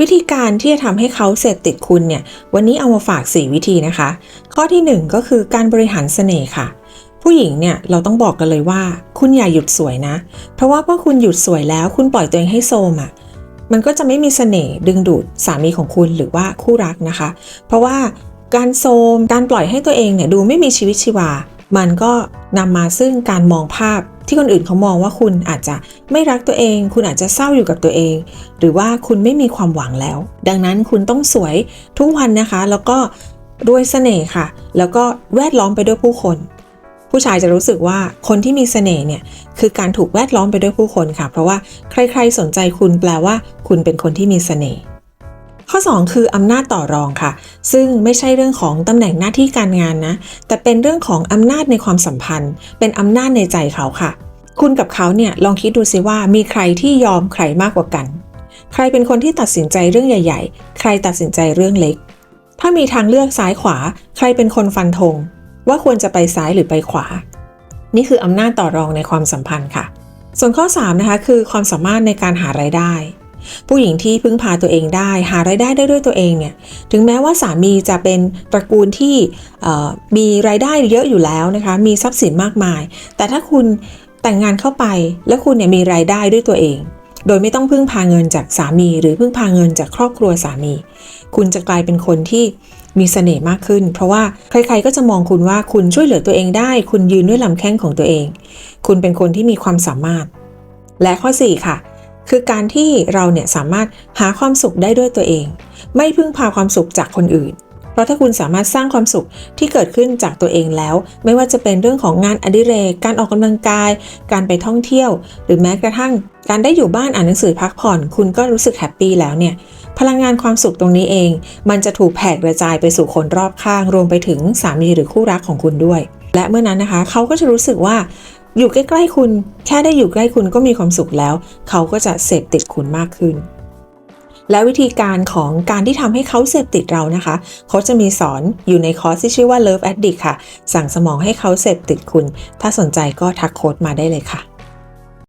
วิธีการที่จะทำให้เขาเสพติดคุณเนี่ย วันนี้เอามาฝาก 4 วิธีนะคะ ข้อทีหนึ่1 ก็คือการบริหารเสน่ห์ค่ะ ผู้หญิงเนี่ยเราต้องบอกกันเลยว่า คุณอย่าหยุดสวยนะ เพราะว่าพอคุณหยุดสวยแล้วคุณปล่อยตัวเองให้โซมอะ่ะมันก็จะไม่มีเสน่ห์ดึงดูดสามีของคุณหรือว่าคู่รักนะคะ เพราะว่าการโซมการปล่อยให้ตัวเองเนี่ยดูไม่มีชีวิตชีวา มันก็นำมาซึ่งการมองภาพ ที่คนอื่นเขามองว่าคุณอาจจะไม่รักตัวเอง คุณอาจจะเศร้าอยู่กับตัวเอง หรือว่าคุณไม่มีความหวังแล้ว ดังนั้นคุณต้องสวยทุกวันนะคะ แล้วก็ด้วยเสน่ห์ค่ะ แล้วก็แวดล้อมไปด้วยผู้คน ผู้ชายจะรู้สึกว่าคนที่มีเสน่ห์เนี่ยคือการถูกแวดล้อมไปด้วยผู้คนค่ะ เพราะว่าใครๆสนใจคุณแปลว่า คุณเป็นคนที่มีเสน่ห์ ข้อ 2 คืออำนาจต่อรองค่ะ ซึ่งไม่ใช่เรื่องของตำแหน่งหน้าที่การงานนะ แต่เป็นเรื่องของอำนาจในความสัมพันธ์ เป็นอำนาจในใจเขาค่ะ คุณกับเขาเนี่ยลองคิดดูสิว่ามีใครที่ยอมใครมากกว่ากัน ใครเป็นคนที่ตัดสินใจเรื่องใหญ่ ๆ ใครตัดสินใจเรื่องเล็ก ถ้ามีทางเลือกซ้ายขวา ใครเป็นคนฟันธงว่าควรจะไปซ้ายหรือไปขวา นี่คืออำนาจต่อรองในความสัมพันธ์ค่ะ ส่วนข้อ 3 นะคะคือความสามารถในการหารายได้ ผู้หญิงที่พึ่งพาตัวเองได้ หารายได้ได้ด้วยตัวเองเนี่ยถึงแม้ว่าสามีจะเป็นตระกูลที่มีรายได้เยอะอยู่แล้วนะคะมีทรัพย์สินมากมาย แต่ถ้าคุณแต่งงานเข้าไปแล้วคุณเนี่ยมีรายได้ด้วยตัวเอง โดยไม่ต้องพึ่งพาเงินจากสามี หรือพึ่งพาเงินจากครอบครัวสามี คุณจะกลายเป็นคนที่มีเสน่ห์มากขึ้น เพราะว่าใครๆก็จะมองคุณว่าคุณช่วยเหลือตัวเองได้ คุณยืนด้วยลำแข้งของตัวเอง คุณเป็นคนที่มีความสามารถ และข้อ 4 ค่ะ คือการที่เราเนี่ยสามารถหาความสุขได้ด้วยตัวเอง ไม่พึ่งพาความสุขจากคนอื่น เพราะถ้าคุณสามารถสร้างความสุขที่เกิดขึ้นจากตัวเองแล้ว ไม่ว่าจะเป็นเรื่องของงานอดิเรก การออกกำลังกาย การไปท่องเที่ยว หรือแม้กระทั่ง การได้อยู่บ้านอ่านหนังสือพักผ่อน คุณก็รู้สึกแฮปปี้แล้วเนี่ยพลังงานความสุขตรงนี้เอง มันจะถูกแผ่กระจายไปสู่คนรอบข้าง รวมไปถึงสามีหรือคู่รักของคุณด้วย และเมื่อนั้นนะคะ เขาก็จะรู้สึกว่า อยู่ใกล้ๆคุณ แค่ได้อยู่ใกล้คุณก็มีความสุขแล้ว เขาก็จะเสพติดคุณมากขึ้น และวิธีการของการที่ทำให้เขาเสพติดเรานะคะ เขาจะมีสอนอยู่ในคอร์สที่ชื่อว่า Love Addict ค่ะ สั่งสมองให้เขาเสพติดคุณ ถ้าสนใจก็ทักโค้ดมาได้เลยค่ะ